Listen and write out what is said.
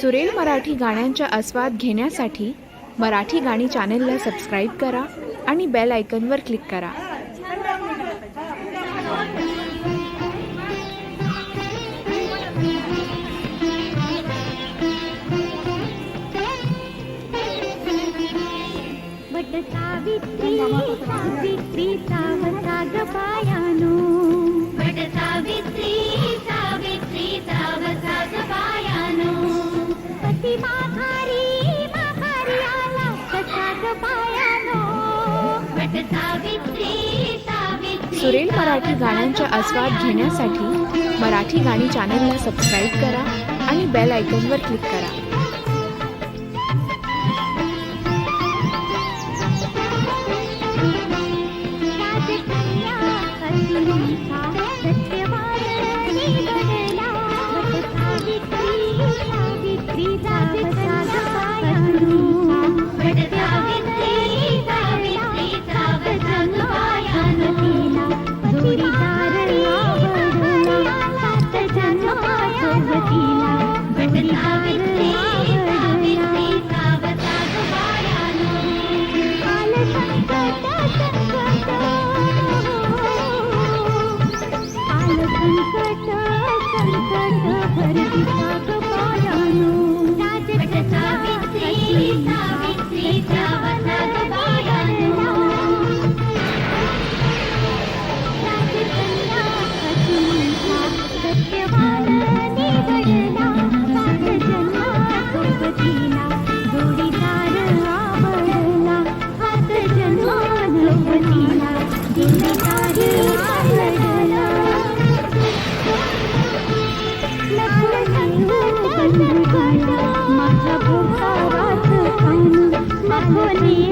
सुरेल मराठी गाण्यांचा आस्वाद घेण्यासाठी मराठी गाणी चॅनेलला सबस्क्राईब करा आणि बेल आयकनवर क्लिक करा. सावित्री सावित्री सावता ग माघारी माघारी आला कसा ग पायानो. बट सावित्री सावित्री सुरेल मराठी गाण्यांचा आस्वाद घेण्यासाठी मराठी गाणी चॅनेलला सबस्क्राईब करा आणि बेल आयकॉनवर क्लिक करा. संकट भरती 问你。